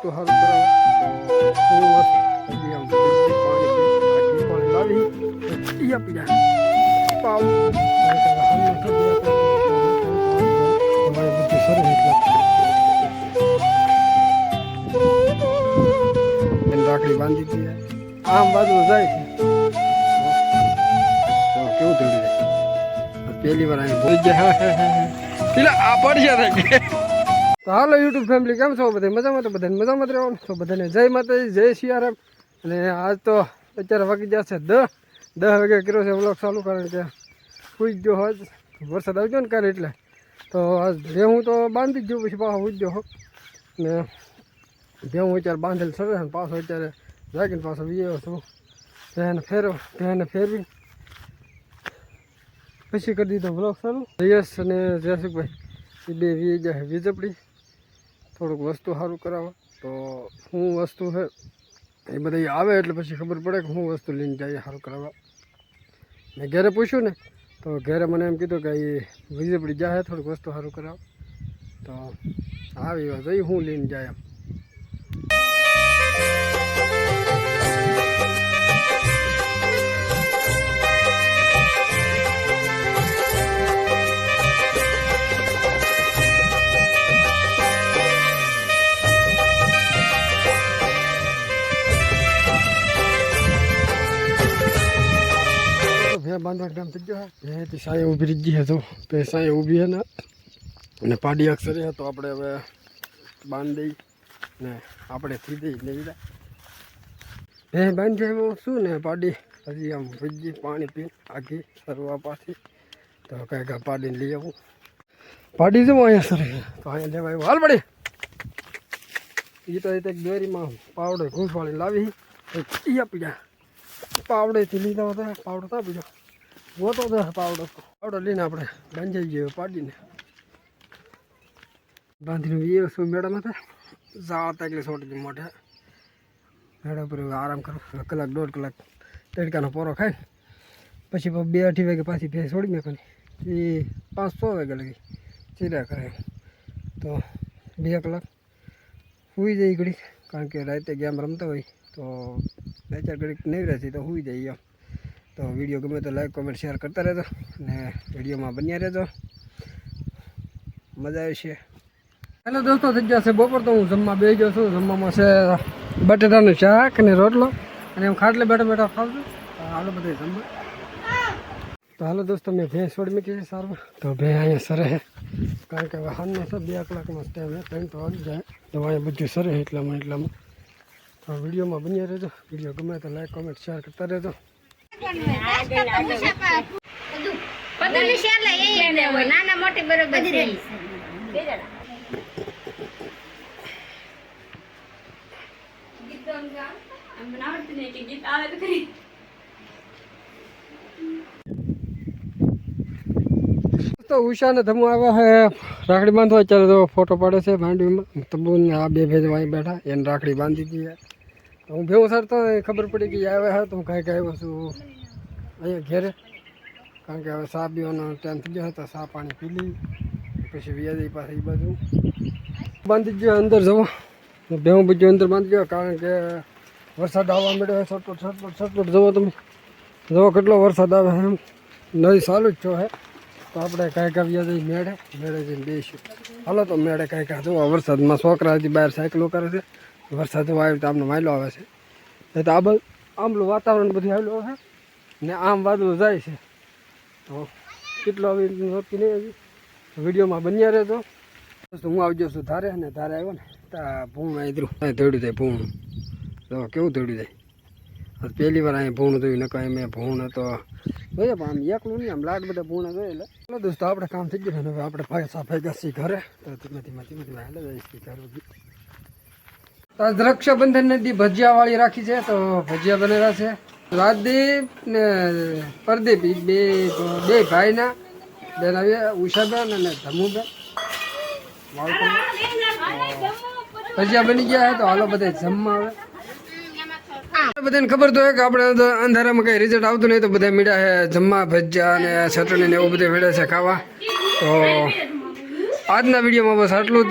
વસ્તુ સારું કરાવે જાય રાખડી બાંધી દીધી આમ બાજુ જાય કેવું થયું? જાય પહેલી વાર અહીં ભૂલી ગયા પેલા આ પડશે તો હાલો યુટ્યુબ ફેમિલી કેમ છો બધા મજામાં તો બધાને મજામાં જ રહેવાનું? તો બધાને જય માતાજી, જય સિયારામ અને આજ તો અત્યારે વાગી જશે દહ. દહ વાગે કર્યો છે વ્લોગ ચાલુ, કારણ કે સુઈ ગયો હોત. વરસાદ આવી ગયો ને કાલે એટલે. તો આજ ભેહું તો બાંધી જ ગયો, પછી પાછો ઉઈ ગયો હો ને ભેહું અત્યારે બાંધેલ સરે અને પાછો અત્યારે જાગીને પાછો વિયો છું. ભેને ફેરવ ભેને ફેરવી. પછી કરી દીધો બ્લોક ચાલુ. યશ અને જયસુખભાઈ, એ બે વી જાય વીજપડી થોડુંક વસ્તુ સારું કરાવો તો શું વસ્તુ છે એ બધા આવે એટલે પછી ખબર પડે કે હું વસ્તુ લઈને જઈએ સારું કરાવવા. મેં ઘરે પૂછ્યું ને, તો ઘરે મને એમ કીધું કે એ વીજપડી જાય થોડુંક વસ્તુ સારું કરાવો. તો આવી વાત હું લઈને જાય એમ. બાંધવા ટાઈમ થઈ ગયો તે સાંજે ઊભી રહી ગઈ હતો તો એ ઊભી હે ને. અને પાડી અક્ષરે હે તો આપણે હવે બાંધી ને આપણે થઈ દઈ ને બીજા ભે બાંધી એમાં શું ને પાડી હજી આમ ભીજી પાણી પી, આખી સરવા પાછી. તો કાંઈક આ પાડીને લઈ આવું. પાડી જવું અહીંયા સર તો અહીંયા લેવા હાલ પડી એ તો એક દોરીમાં પાવડે ઘૂસવાળી લાવી. એ આપી જાય પાવડેથી લીધા હતા. પાવડો તો બીજો ગોતો હતો પાવડો. પાવડો લઈને આપણે બાંધી જઈએ પાડીને. બાંધીને એ શું મેળામાં હતા. જાતા એટલે છોટી મોઢે. મેળા પર આરામ કરો. કલાક, દોઢ કલાક તડકાનો પોરો ખાય પછી બે અઢી વાગે પાછી ભેંસ છોડી મેં એ પાંચ છ વાગે લગી. ચીરા કરે. તો બે કલાક સુઈ જાય ઘડીક. કારણ કે રાતે ગેમ રમતા હોય તો બે ચાર ઘડીક નહીં રહેતી તો સુઈ જાય એમ. તો વીડિયો ગમે તો લાઈક કોમેન્ટ શેર કરતા રહેજો અને વિડીયોમાં બન્યા રહેજો. મજા આવશે હેલો દોસ્તો થઈ જશે બપોર તો હું જમવા બે ગયો છું. જમવામાં છે બટેટાનું શાક અને રોટલો. અને એમ ખાટલે બેઠા બેઠા ખાવ છું. હાલો બધા જમવા. તો હાલો દોસ્તો, મેં ભેંસ છોડી મૂકી છે સારું. તો ભેં અહીંયા સરે છે. કારણ કે હવે હાલનો છે, બે કલાકમાં ટાઈમ છે. ટાઈમ તો આવી જાય. તો અહીંયા બધું સરે છે એટલામાં એટલામાં. તો વિડીયોમાં બન્યા રહેજો. વીડિયો ગમે તો લાઈક કોમેન્ટ શેર કરતા રહેજો. બધાની શેરલા એ હોય છે તો ઉષા ને ધમુ આવ્યા હે, રાખડી બાંધવા. અત્યારે તો ફોટો પાડે છે ભાંડવીમાં તબુ આ બે ભેજ વાઈ બેઠા, એને રાખડી બાંધી દીધી હું ભેવું સરતો ખબર પડી કે આવે હે તો હું કાંઈક આવ્યો છું. અહીંયા ઘેરે. કારણ કે હવે સા પીવાનો ટાઈમ થઈ ગયો હતો સા પાણી પી લઈ, પછી વ્યાજી પાસે એ બાજુ. બાંધી ગયો અંદર જવો. ભેવું બીજું અંદર બાંધી ગયો, કારણ કે વરસાદ આવવા મળ્યો છટપટ છટપટ છટપટ જવો તમે. જવો કેટલો વરસાદ આવે એમ. નહીં સારું જ છો હે તો આપણે કાંઈક આવ્યા જઈએ મેળે મેળે જઈને બેસીશું હાલો તો મેળે કાંઈક આ જુઓ, વરસાદમાં છોકરા હજી બહાર સાયકલો કરે છે. વરસાદ આવ્યો તો આમનો માયલો આવે છે. એ તો આ બધું, આમલું વાતાવરણ બધું આવેલું છે ને આમ વાદળું જાય છે. તો કેટલો આવી નહોતી નહીં હજી. વિડીયોમાં બન્યા રહેતો હું આવી જાઉં છું ધારે ને ધારે આવ્યો ને ત્યાં ભૂણ આદરું અહીં ધોડ્યું જાય ભૂણ. તો કેવું દોડ્યું જાય પહેલી વાર અહીં ભૂણ જોયું નકા મેં ભૂણ તો જોઈએ, પણ આમ એકલું નહીં, આમ લાડ બધા ભૂણ જોઈએ એટલે ચાલો દોસ્તો, આપણે કામ થઈ ગયું હવે આપણે ભાઈ સાફાઈ જશે ઘરે. તો ધીમે ધીમે ધીમે ધીમે હાલે જઈશ ઘરે તો આજ રક્ષાબંધન નદી ભજીયાવાળી રાખી છે, તો ભજીયા બનેલા છે. રાજદીપ ને પરદીપ બે બે ભાઈના બેન આવ્યા ઉષાબેન અને ધમુબેન. ભજીયા બની ગયા છે, તો હાલો બધા જમવા આવે. બધાને ખબર તો હોય કે આપણે અંધારામાં કઈ રિઝલ્ટ આવતું નહીં, તો બધા મીડા છે જમવા, ભજીયા અને ચટણી ને એવું બધું મેળે છે ખાવા. તો આજના વિડીયોમાં બસ આટલું